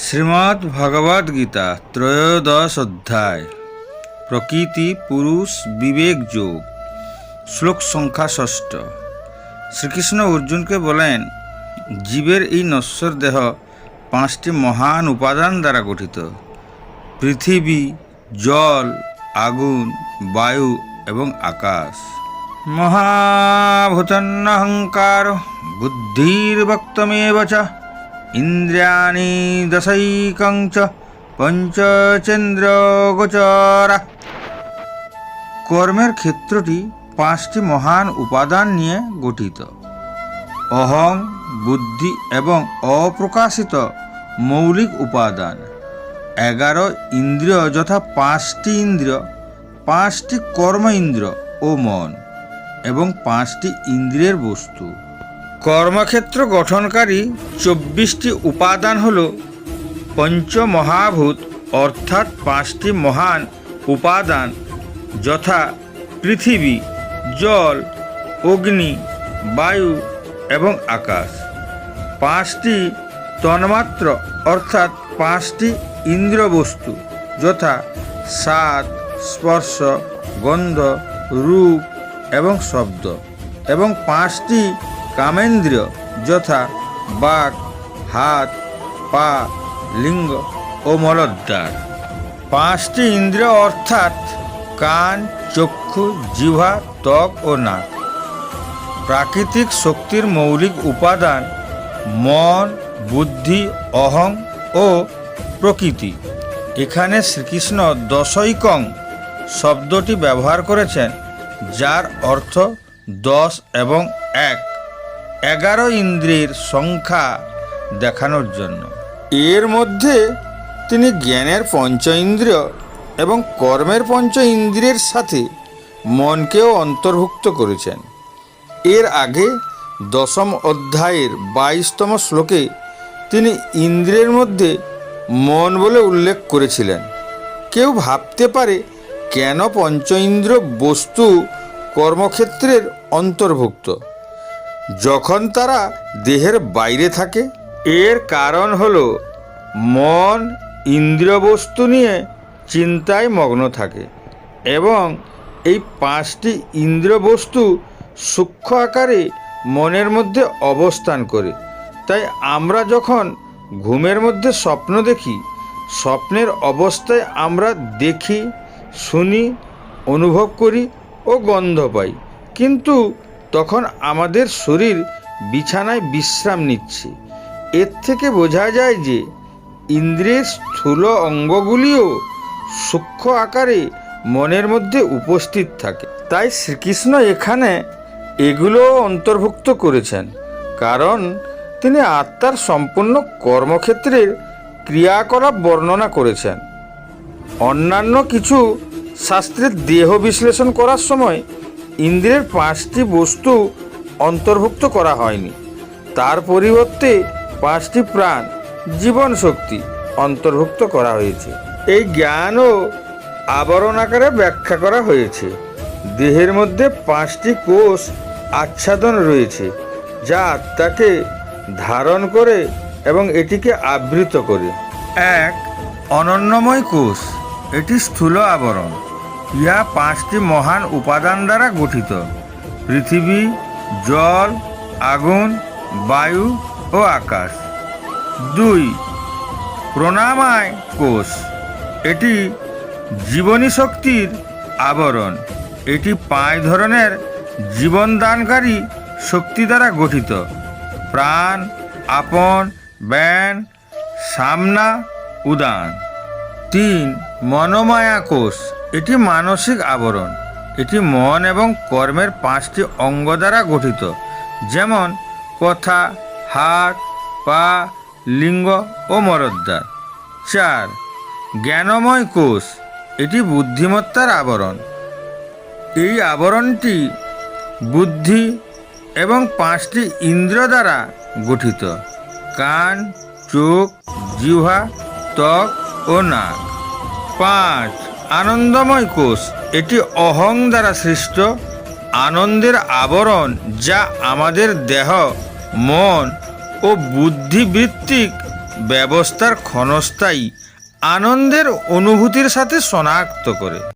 শ্রীমদ্ ভগবদ গীতা ত্রয়োদশ অধ্যায়, প্রকৃতি, পুরুষ, বিবেক, যোগ, শ্লোক সংখ্যা ষষ্ঠ। শ্রীকৃষ্ণ অর্জুনকে বলেন, জীবের এই নশ্বর দেহ পাঁচটি মহান উপাদান দ্বারা গঠিত। পৃথিবী, জল, আগুন, বায়ু এবং আকাশ। মহাভূতন্নহংকার, বুদ্ধির্ভক্তমেব চ ইন্দ্রিয়াণি দশৈকং চ পঞ্চচন্দ্রগোচরা। কর্মের ক্ষেত্রটি পাঁচটি মহান উপাদান নিয়ে গঠিত। অহং, বুদ্ধি এবং অপ্রকাশিত মৌলিক উপাদান। এগারো ইন্দ্রিয় যথা পাঁচটি ইন্দ্রিয়, পাঁচটি কর্ম ইন্দ্রিয় ও মন এবং পাঁচটি ইন্দ্রিয়ের বস্তু। কর্মক্ষেত্র গঠনকারী চব্বিশটি উপাদান হল পঞ্চমহাভূত, অর্থাৎ পাঁচটি মহান উপাদান, যথা পৃথিবী, জল, অগ্নি, বায়ু এবং আকাশ। পাঁচটি তন্মাত্র, অর্থাৎ পাঁচটি ইন্দ্রবস্তু, যথা স্বাদ, স্পর্শ, গন্ধ, রূপ এবং শব্দ। এবং পাঁচটি কামেন্দ্রিয় যথা বাক, হাত, পা, লিঙ্গ ও মলদ্বার। পাঁচটি ইন্দ্রিয় অর্থাৎ কান, চক্ষু, জিহ্বা, ত্বক ও নাক। প্রাকৃতিক শক্তির মৌলিক উপাদান মন, বুদ্ধি, অহং ও প্রকৃতি। এখানে শ্রীকৃষ্ণ দশৈকং শব্দটি ব্যবহার করেছেন, যার অর্থ দশ এবং এক। এগারো ইন্দ্রিয়ের সংখ্যা দেখানোর জন্য। এর মধ্যে তিনি জ্ঞানের পঞ্চ ইন্দ্রিয় এবং কর্মের পঞ্চ ইন্দ্রিয়ের সাথে মনকেও অন্তর্ভুক্ত করেছেন। এর আগে দশম অধ্যায়ের বাইশতম শ্লোকে তিনি ইন্দ্রিয়ের মধ্যে মন বলে উল্লেখ করেছিলেন। কেউ ভাবতে পারে কেন পঞ্চ ইন্দ্র বস্তু কর্মক্ষেত্রের অন্তর্ভুক্ত। যখন তারা দেহের বাইরে থাকে, এর কারণ হল মন ইন্দ্রিয় বস্তু নিয়ে চিন্তায় মগ্ন থাকে এবং এই পাঁচটি ইন্দ্রিয় বস্তু সূক্ষ্ম আকারে মনের মধ্যে অবস্থান করে। তাই আমরা যখন ঘুমের মধ্যে স্বপ্ন দেখি, স্বপ্নের অবস্থায় আমরা দেখি, শুনি, অনুভব করি ও গন্ধ পাই। কিন্তু তখন আমাদের শরীর বিছানায় বিশ্রাম নিচ্ছে। এর থেকে বোঝা যায় যে ইন্দ্রের স্থূল অঙ্গগুলিও সূক্ষ্ম আকারে মনের মধ্যে উপস্থিত থাকে। তাই শ্রীকৃষ্ণ এখানে এগুলোও অন্তর্ভুক্ত করেছেন। কারণ তিনি আত্মার সম্পূর্ণ কর্মক্ষেত্রের ক্রিয়াকলাপ বর্ণনা করেছেন। অন্যান্য কিছু শাস্ত্রের দেহ বিশ্লেষণ করার সময় ইন্দ্রের পাঁচটি বস্তু অন্তর্ভুক্ত করা হয়নি। তার পরিবর্তে পাঁচটি প্রাণ জীবন শক্তি অন্তর্ভুক্ত করা হয়েছে। এই জ্ঞানও আবরণ আকারে ব্যাখ্যা করা হয়েছে। দেহের মধ্যে পাঁচটি কোষ আচ্ছাদন রয়েছে, যা আত্মাকে ধারণ করে এবং এটিকে আবৃত করে। এক, অনন্যময় কোষ, এটি স্থূল আবরণ। ইহা পাঁচটি মহান উপাদান দ্বারা গঠিত। পৃথিবী, জল, আগুন, বায়ু ও আকাশ। দুই, প্রণামায় কোষ। এটি জীবনী শক্তির আবরণ। এটি পাঁচ ধরনের জীবনদানকারী শক্তি দ্বারা গঠিত। প্রাণ, আপন, ব্যান, সামনা, উদান। তিন, মনোমায়া কোষ। এটি মানসিক আবরণ। এটি মন এবং কর্মের পাঁচটি অঙ্গ দ্বারা গঠিত। যেমন কথা, হাত, পা, লিঙ্গ ও মরদ্দার চার, জ্ঞানময় কোষ। এটি বুদ্ধিমত্তার আবরণ। এই আবরণটি বুদ্ধি এবং পাঁচটি ইন্দ্র দ্বারা গঠিত। কান, চোখ, জিহ্বা, ত্বক ও নাক। পাঁচ আনন্দময় কোষ। এটি অহং দ্বারা সৃষ্ট আনন্দের আবরণ যা আমাদের দেহ, মন ও বুদ্ধিবৃত্তিক ব্যবস্থার ক্ষণস্থায়ী আনন্দের অনুভূতির সাথে শনাক্ত করে।